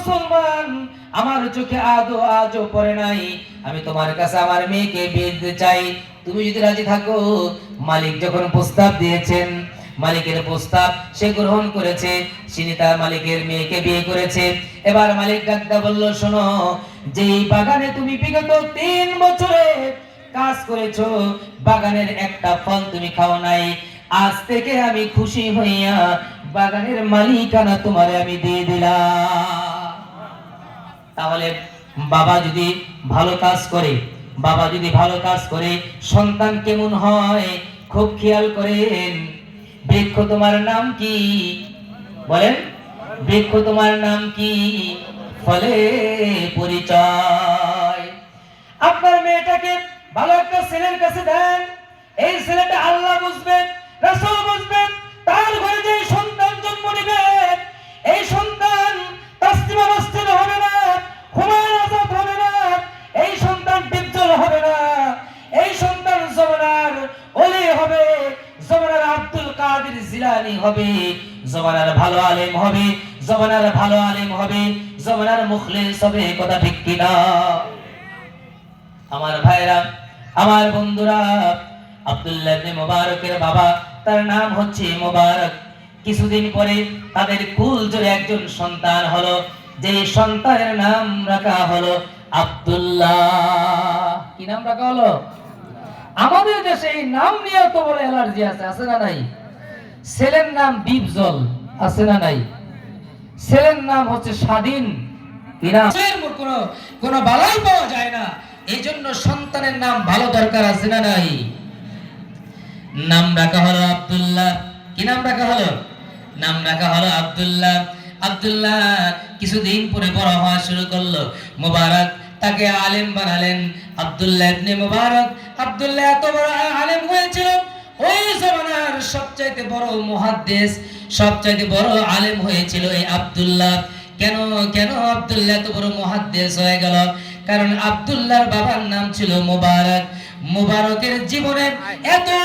মুসলমান, আমার চোখে আদো আজও পড়ে নাই। আমি তোমার কাছে আমার মেয়েকে বিয়ে চাই। তুমি যদি রাজি থাকো, মালিক যখন প্রস্তাব দিয়েছেন, মালিকের প্রস্তাব সে গ্রহণ করেছে তিনি তার মালিকের মেয়েকে বিয়ে করেছে। এবার মালিক ডাক্তার বলল, শোনো, যেই বাগানে তুমি বিগত তিন বছরে কাজ করেছ, বাগানের একটা ফল তুমি খাও নাই। আজ থেকে আমি খুশি হইয়া বাগানের মালিকানা তোমারে আমি দিয়ে দিলাম। তাহলে বাবা যদি ভালো কাজ করে, বাবা যদি ভালো কাজ করে, সন্তান কেমন হয়? খুব খেয়াল করেন। বৃক্ষ তোমার নাম কি? বলেন। বৃক্ষ তোমার নাম কি? ফলে পরিচয়। আপনার মেয়েটাকে ভালো একটা ছেলের কাছে দেন। এই ছেলেটা আল্লাহ বুঝবেন রাসূল বুঝবেন কাদের জিলানি হবে, জমানার ভালো আলেম হবে, জমানার ভালো আলেম হবে, জমানার মুখলিস হবে, কথা ঠিক কিনা? আমার ভাইরা, আমার বন্ধুরা, আব্দুল্লাহ ইবনে মোবারকের বাবা, তার নাম হচ্ছে মোবারক। কিছুদিন পরে তাদের কুল জোরে একজন সন্তান হলো, যে সন্তানের নাম রাখা হলো আব্দুল্লাহ। কি নাম রাখা হলো? আমাদের দেশে এই নাম নিয়ে তো বড় অ্যালার্জি আছে আছে না নাই? ছেলের নাম বিপজল আছে না নাই? ছেলের নাম হচ্ছে স্বাধীন? কোনো বালাই পাওয়া যায় না। এই জন্য সন্তানের নাম ভালো দরকার, আছে না নাই? নাম রাখা হলো আব্দুল্লাহ। কি নাম রাখা হলো? নাম রাখা হলো আব্দুল্লাহ। আব্দুল্লাহ কিছুদিন পরে বড় হওয়া শুরু করল। মোবারক তাকে আলেম বানালেন। আব্দুল্লাহ মোবারক। আব্দুল্লাহ এত বড় আলেম হয়েছিল। ওই জমানার সবচাইতে বড় মহাদ্দেশ সবচাইতে বড় আলেম হয়েছিল এই আব্দুল্লাহ। কেন কেন আবদুল্লাহ এত বড় মহাদ্দেশ হয়ে গেল? কারণ আবদুল্লাহর বাবার নাম ছিল মুবারক। মুবারকের জীবনে এত